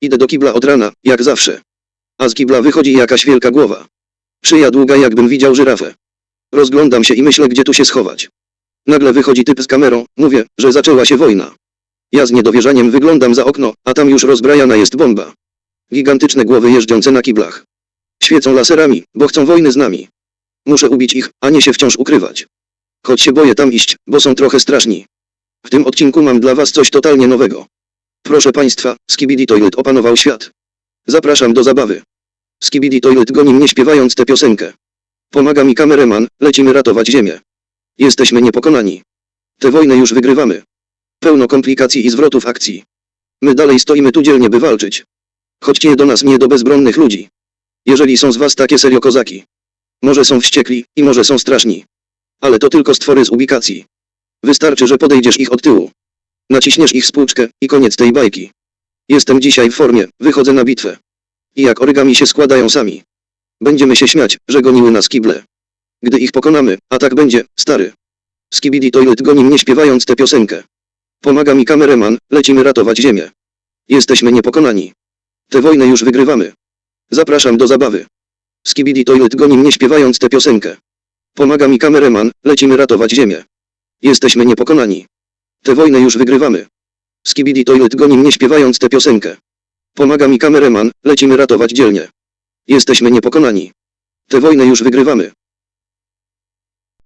Idę do kibla od rana, jak zawsze. A z kibla wychodzi jakaś wielka głowa. Szyja długa jakbym widział żyrafę. Rozglądam się i myślę gdzie tu się schować. Nagle wychodzi typ z kamerą, mówię, że zaczęła się wojna. Ja z niedowierzaniem wyglądam za okno, a tam już rozbrajana jest bomba. Gigantyczne głowy jeżdżące na kiblach. Świecą laserami, bo chcą wojny z nami. Muszę ubić ich, a nie się wciąż ukrywać. Choć się boję tam iść, bo są trochę straszni. W tym odcinku mam dla was coś totalnie nowego. Proszę państwa, Skibidi Toilet opanował świat. Zapraszam do zabawy. Skibidi Toilet goni mnie śpiewając tę piosenkę. Pomaga mi kamereman, lecimy ratować ziemię. Jesteśmy niepokonani. Tę wojnę już wygrywamy. Pełno komplikacji i zwrotów akcji. My dalej stoimy tu dzielnie by walczyć. Chodźcie do nas nie do bezbronnych ludzi. Jeżeli są z was takie serio kozaki. Może są wściekli i może są straszni. Ale to tylko stwory z ubikacji. Wystarczy, że podejdziesz ich od tyłu. Naciśniesz ich spłuczkę i koniec tej bajki. Jestem dzisiaj w formie, wychodzę na bitwę. I jak origami się składają sami. Będziemy się śmiać, że goniły nas kible. Gdy ich pokonamy, a tak będzie, stary. Skibidi Toilet goni mnie śpiewając tę piosenkę. Pomaga mi kamereman, lecimy ratować ziemię. Jesteśmy niepokonani. Tę wojnę już wygrywamy. Zapraszam do zabawy. Skibidi Toilet goni mnie śpiewając tę piosenkę. Pomaga mi kamereman, lecimy ratować ziemię. Jesteśmy niepokonani. Tę wojnę już wygrywamy. Skibidi Toilet goni mnie śpiewając tę piosenkę. Pomaga mi kamereman, lecimy ratować dzielnie. Jesteśmy niepokonani. Tę wojnę już wygrywamy.